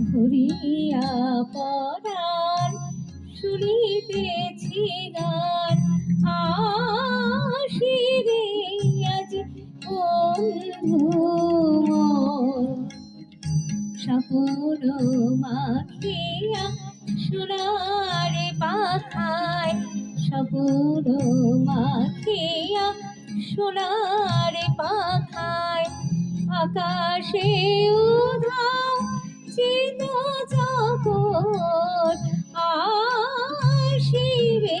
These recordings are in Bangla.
ধরিয়া পরাণ, শুনিতেছি গান। আসিরে আজ বন্ধু সকল মাখিয়া সোনার পাখায় সকল মাখিয়া সোনার পাখায় আকাশে আসিবে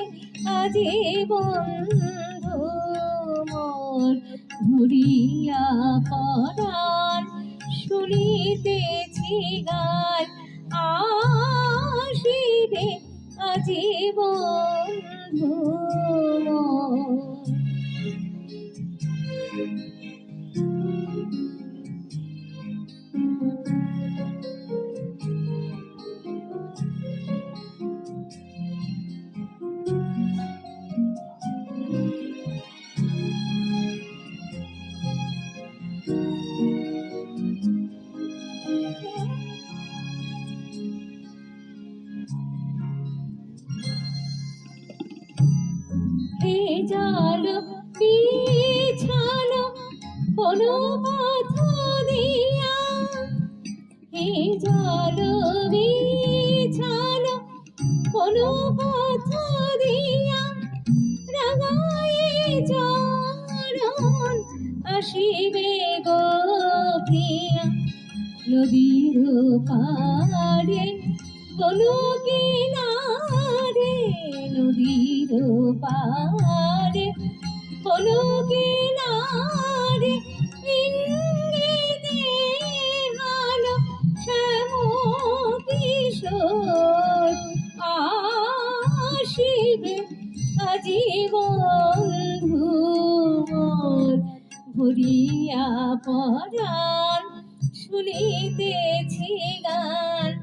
আজি বন্ধু মোর ঘুরিয়া পরাণ শুনিতেছি গান আসিবে আজি বন্ধু মোর। এ জল বিছানো কোনো পথ দিয়া। হে জল বিছানো কোনো পথ দিয়া। রাগায়ে চরণ আসিবে গো প্রিয়া। নদীর পারে বলো কিনারে নদীর পারে বলো কিনারে আসিবে আজি বন্ধু মোর ভরিয়া পরাণ শুনিতেছি গান।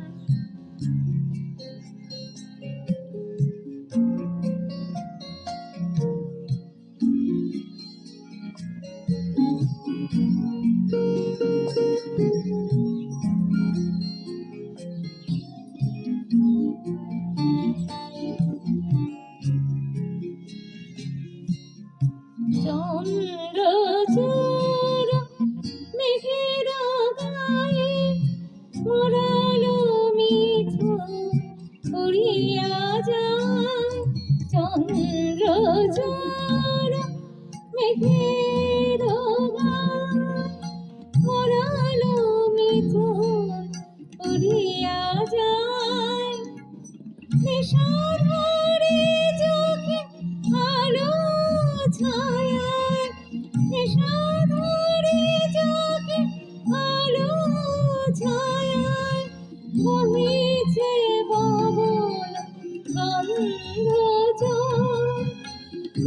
চন্দ্র চূড় মেঘের গায়ে মরালো মিঠু উড়িয়া যায়। চন্দ্র চূড় মেঘের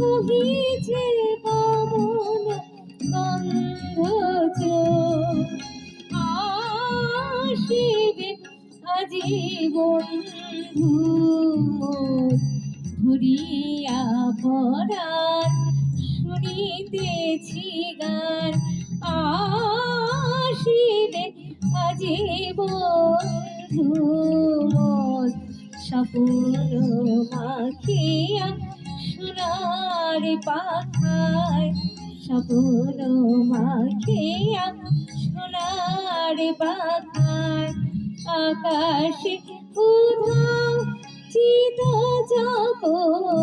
বহিছে বাবন গন্ধ। আসিবে আজি ঘুরিয়া পরাণ শুনিতেছি গান। আসিবে আজি বন্ধু মোর সপন মাখিয়া সোনার পাখায় সপন মাখিয়া সোনার পাখায় আকাশে উধাও চিত জগৎ।